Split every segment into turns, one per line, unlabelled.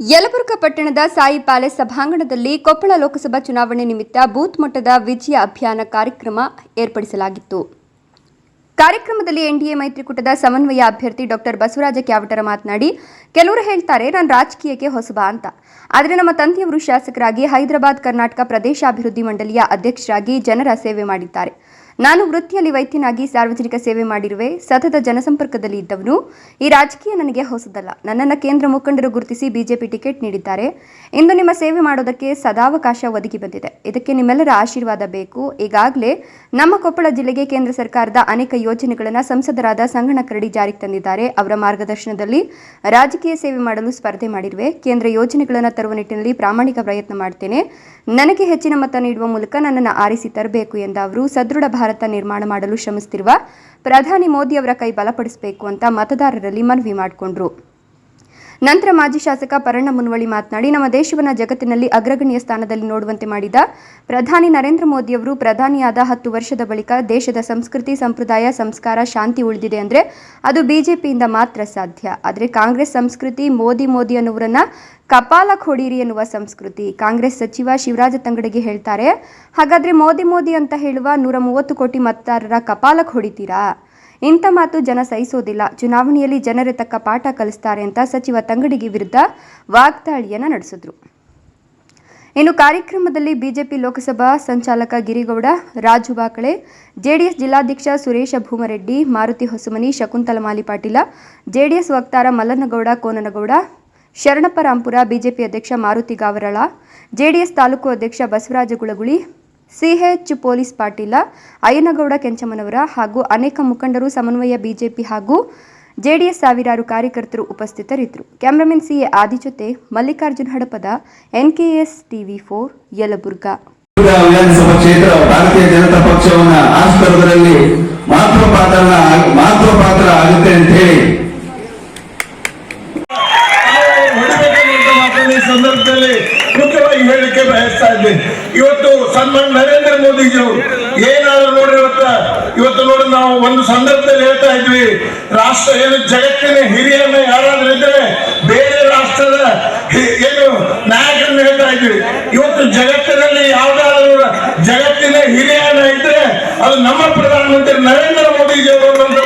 ಯಲಬುರ್ಗಾ ಪಟ್ಟಣದ ಸಾಯಿ ಪ್ಯಾಲೇಸ್ ಸಭಾಂಗಣದಲ್ಲಿ ಕೊಪ್ಪಳ ಲೋಕಸಭಾ ಚುನಾವಣೆ ನಿಮಿತ್ತ ಬೂತ್ ಮಟ್ಟದ ವಿಜಯ ಅಭಿಯಾನ ಕಾರ್ಯಕ್ರಮ ಏರ್ಪಡಿಸಲಾಗಿತ್ತು. ಕಾರ್ಯಕ್ರಮದಲ್ಲಿ ಎನ್ಡಿಎ ಮೈತ್ರಿಕೂಟದ ಸಮನ್ವಯ ಅಭ್ಯರ್ಥಿ ಡಾಕ್ಟರ್ ಬಸವರಾಜ ಕ್ಯಾವಟರ ಮಾತನಾಡಿ, ಕೆಲವರು ಹೇಳ್ತಾರೆ, ನಾನು ರಾಜಕೀಯಕ್ಕೆ ಹೊಸಬ ಅಂತ. ಆದರೆ ನಮ್ಮ ತಂದೆಯವರು ಶಾಸಕರಾಗಿ ಹೈದರಾಬಾದ್ ಕರ್ನಾಟಕ ಪ್ರದೇಶಾಭಿವೃದ್ಧಿ ಮಂಡಳಿಯ ಅಧ್ಯಕ್ಷರಾಗಿ ಜನರ ಸೇವೆ ಮಾಡಿದ್ದಾರೆ. ನಾನು ವೃತ್ತಿಯಲ್ಲಿ ವೈದ್ಯನಾಗಿ ಸಾರ್ವಜನಿಕ ಸೇವೆ ಮಾಡಿರುವೆ, ಸತತ ಜನಸಂಪರ್ಕದಲ್ಲಿ ಇದ್ದವನು. ಈ ರಾಜಕೀಯ ನನಗೆ ಹೊಸದಲ್ಲ. ನನ್ನನ್ನು ಕೇಂದ್ರ ಮುಖಂಡರು ಗುರುತಿಸಿ ಬಿಜೆಪಿ ಟಿಕೆಟ್ ನೀಡಿದ್ದಾರೆ. ಇಂದು ನಿಮ್ಮ ಸೇವೆ ಮಾಡೋದಕ್ಕೆ ಸದಾವಕಾಶ ಒದಗಿ ಬಂದಿದೆ. ಇದಕ್ಕೆ ನಿಮ್ಮೆಲ್ಲರ ಆಶೀರ್ವಾದ ಬೇಕು. ಈಗಾಗಲೇ ನಮ್ಮ ಕೊಪ್ಪಳ ಜಿಲ್ಲೆಗೆ ಕೇಂದ್ರ ಸರ್ಕಾರದ ಅನೇಕ ಯೋಜನೆಗಳನ್ನು ಸಂಸದರಾದ ಸಂಗಣ ಕರಡಿ ಜಾರಿಗೆ ತಂದಿದ್ದಾರೆ. ಅವರ ಮಾರ್ಗದರ್ಶನದಲ್ಲಿ ರಾಜಕೀಯ ಸೇವೆ ಮಾಡಲು ಸ್ಪರ್ಧೆ ಮಾಡಿರುವೆ. ಕೇಂದ್ರ ಯೋಜನೆಗಳನ್ನು ತರುವ ನಿಟ್ಟಿನಲ್ಲಿ ಪ್ರಾಮಾಣಿಕ ಪ್ರಯತ್ನ ಮಾಡ್ತೇನೆ. ನನಗೆ ಹೆಚ್ಚಿನ ಮತ ನೀಡುವ ಮೂಲಕ ನನ್ನನ್ನು ಆರಿಸಿ ತರಬೇಕು ಎಂದ ಅವರು, ಸದೃಢ ಭಾರತ ನಿರ್ಮಾಣ ಮಾಡಲು ಶ್ರಮಿಸುತ್ತಿರುವ ಪ್ರಧಾನಿ ಮೋದಿ ಅವರ ಕೈ ಬಲಪಡಿಸಬೇಕು ಅಂತ ಮತದಾರರಲ್ಲಿ ಮನವಿ ಮಾಡಿಕೊಂಡ್ರು. ನಂತರ ಮಾಜಿ ಶಾಸಕ ಪರಣ್ಣ ಮುನ್ವಳಿ ಮಾತನಾಡಿ, ನಮ್ಮ ದೇಶವನ್ನು ಜಗತ್ತಿನಲ್ಲಿ ಅಗ್ರಗಣ್ಯ ಸ್ಥಾನದಲ್ಲಿ ನೋಡುವಂತೆ ಮಾಡಿದ ಪ್ರಧಾನಿ ನರೇಂದ್ರ ಮೋದಿಯವರು ಪ್ರಧಾನಿಯಾದ ಹತ್ತು ವರ್ಷದ ಬಳಿಕ ದೇಶದ ಸಂಸ್ಕೃತಿ, ಸಂಪ್ರದಾಯ, ಸಂಸ್ಕಾರ ಶಾಂತಿ ಉಳಿದಿದೆ ಅಂದರೆ ಅದು ಬಿಜೆಪಿಯಿಂದ ಮಾತ್ರ ಸಾಧ್ಯ. ಆದರೆ ಕಾಂಗ್ರೆಸ್ ಸಂಸ್ಕೃತಿ, ಮೋದಿ ಮೋದಿ ಅನ್ನುವರನ್ನ ಕಪಾಲ ಕೊಡೀರಿ ಎನ್ನುವ ಸಂಸ್ಕೃತಿ ಕಾಂಗ್ರೆಸ್ ಸಚಿವ ಶಿವರಾಜ ತಂಗಡಗಿ ಹೇಳ್ತಾರೆ. ಹಾಗಾದ್ರೆ ಮೋದಿ ಮೋದಿ ಅಂತ ಹೇಳುವ ನೂರ ಮೂವತ್ತು ಕೋಟಿ ಮತದಾರರ ಕಪಾಲಕ್ಕೆ ಹೊಡಿತೀರಾ ಇಂಥ ಮಾತು ಜನ ಸಹಿಸೋದಿಲ್ಲ. ಚುನಾವಣೆಯಲ್ಲಿ ಜನರೇ ತಕ್ಕ ಪಾಠ ಕಲಿಸ್ತಾರೆ ಅಂತ ಸಚಿವ ತಂಗಡಿಗೆ ವಿರುದ್ಧ ವಾಗ್ದಾಳಿಯನ್ನು ನಡೆಸಿದ್ರು. ಇನ್ನು ಕಾರ್ಯಕ್ರಮದಲ್ಲಿ ಬಿಜೆಪಿ ಲೋಕಸಭಾ ಸಂಚಾಲಕ ಗಿರಿಗೌಡ, ರಾಜು ಬಾಕಳೆ, ಜೆಡಿಎಸ್ ಜಿಲ್ಲಾಧ್ಯಕ್ಷ ಸುರೇಶ ಭೂಮರೆಡ್ಡಿ, ಮಾರುತಿ ಹೊಸಮನಿ, ಶಕುಂತಲ ಮಾಲಿ ಪಾಟೀಲ, ಜೆಡಿಎಸ್ ವಕ್ತಾರ ಮಲ್ಲನಗೌಡ, ಕೋನನಗೌಡ, ಶರಣಪ್ಪ ರಾಂಪುರ, ಬಿಜೆಪಿ ಅಧ್ಯಕ್ಷ ಮಾರುತಿ ಗಾವರಳ, ಜೆಡಿಎಸ್ ತಾಲೂಕು ಅಧ್ಯಕ್ಷ ಬಸವರಾಜ ಗುಳಗುಳಿ ಸಿಎಚ್ ಪೊಲೀಸ್ ಪಾಟೀಲ, ಅಯ್ಯನಗೌಡ ಕೆಂಚಮ್ಮನವರ ಹಾಗೂ ಅನೇಕ ಮುಖಂಡರು, ಸಮನ್ವಯ ಬಿಜೆಪಿ ಹಾಗೂ ಜೆಡಿಎಸ್ ಸಾವಿರಾರು ಕಾರ್ಯಕರ್ತರು ಉಪಸ್ಥಿತರಿದ್ದರು. ಕ್ಯಾಮ್ರಾಮನ್ ಸಿಎ ಆದಿ ಜೊತೆ Mallikarjun Hadapada NKS TV four, Yelburga.
ವಿಧಾನಸಭಾ ಕ್ಷೇತ್ರ, ಭಾರತೀಯ ಜನತಾ ಪಕ್ಷವನ್ನ ಆಸ್ಪದರಲ್ಲಿ ಪಾತ್ರ ಮಹತ್ವ ಪಾತ್ರ ಆಗುತ್ತೆ ಅಂತ ಹೇಳಿ
ಹೊಡಿಬೇಕನ್ನುವಂತ ಮಾತನ್ನು ಈ ಸಂದರ್ಭದಲ್ಲಿ ಮುಖ್ಯವಾಗಿ ಹೇಳಲಿಕ್ಕೆ ಬಯಸ್ತಾ ಇದ್ದೇನೆ ಇವತ್ತು ಸನ್ಮಾನ್ ನರೇಂದ್ರ ಮೋದಿಜಿಯವರು ಏನಾದ್ರು ನೋಡ್ರಿ ಇವತ್ತ. ಇವತ್ತು ನೋಡಿ ನಾವು ಒಂದು ಸಂದರ್ಭದಲ್ಲಿ ಹೇಳ್ತಾ ಇದ್ವಿ. ರಾಷ್ಟ್ರ ಏನು ಜಗತ್ತಿನ ಹಿರಿಯನ್ನ ಯಾರಾದ್ರೂ ಇದ್ರೆ ಬೇರೆ ರಾಷ್ಟ್ರದ ಏನು ನಾಯಕರನ್ನ ಹೇಳ್ತಾ ಇದ್ವಿ. ಇವತ್ತು ಜಗತ್ತಿನಲ್ಲಿ ಯಾವ್ದಾದ್ರು ಜಗತ್ತಿನ ಹಿರಿಯನ ಇದ್ರೆ ಅದು ನಮ್ಮ ಪ್ರಧಾನಮಂತ್ರಿ ನರೇಂದ್ರ ಮೋದಿಜಿಯವರು ಅಂತ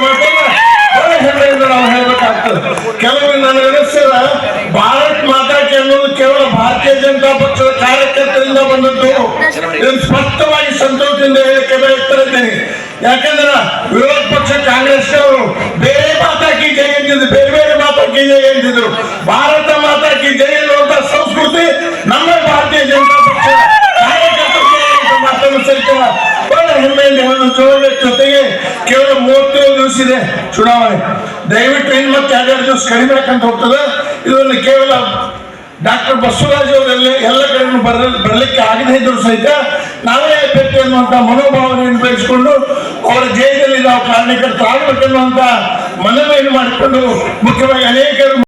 ಹೆಮ್ಮೆಯಿಂದ ನಾವು ಹೇಳ್ಬೇಕಾಗ್ತದೆ. ಕೆಲವೊಮ್ಮೆ ನನಗೆ ಅನಿಸ್ತದ ಭಾರತ್ ಮಾತಾಡಿ ಅನ್ನೋದು ಕೇವಲ ಭಾರತೀಯ ಜನತಾ ಪಕ್ಷದ ಕಾರ್ಯಕರ್ತರಿಂದ ಇದನ್ನು ಸ್ಪಷ್ಟವಾಗಿ ಸಂತೋಷದಿಂದ ಹೇಳಕ್ಕೆ ಬಯಸ್ತಾ ಇದ್ದೇನೆ. ಯಾಕಂದ್ರೆ ವಿರೋಧ ಪಕ್ಷ ಕಾಂಗ್ರೆಸ್ ಅವರು ಬೇರೆ ಮಾತಾಕಿ ಜೈ ಎಂದಿದ್ರು ಬೇರೆ ಬೇರೆ ಮಾತಾಕಿ ಜೈ ಎಂದಿದ್ರು. ಭಾರತ ಮಾತಾಕಿ ಜೈ ಎನ್ನುವಂತ ಸಂಸ್ಕೃತಿ ನಮ್ಮ ಭಾರತೀಯ ಜನತಾ ಪಕ್ಷ ಮಾತನ್ನು ಸಹಿತ ಬಹಳ ಜೊತೆಗೆ ಕೇವಲ ಮೂವತ್ತೇಳು ದಿವಸ ಇದೆ ಚುನಾವಣೆ. ದಯವಿಟ್ಟು ಇನ್ನು ಮತ್ತೆ ಎರಡೆರಡು ದಿವಸ ಕಡಿಮೆ ಹಾಕಂತ ಹೋಗ್ತದೆ. ಇದನ್ನು ಕೇವಲ ಡಾಕ್ಟರ್ ಬಸವರಾಜ್ ಅವರೆಲ್ಲ ಎಲ್ಲ ಕಡೆ ಬರ ಬರಲಿಕ್ಕೆ ಆಗದೇ ಇದ್ರು ಸಹಿತ ನಾವೇ ಅಭ್ಯರ್ಥಿ ಅನ್ನುವಂತ ಮನೋಭಾವನೆಯನ್ನು ಬೆಳೆಸಿಕೊಂಡು ಅವರ ಜಯದಲ್ಲಿ ನಾವು ಕಾರಣಕರ್ತರಾಗಬೇಕನ್ನುವಂತ ಮನವಿಯನ್ನು ಮಾಡಿಕೊಂಡು ಮುಖ್ಯವಾಗಿ ಅನೇಕರು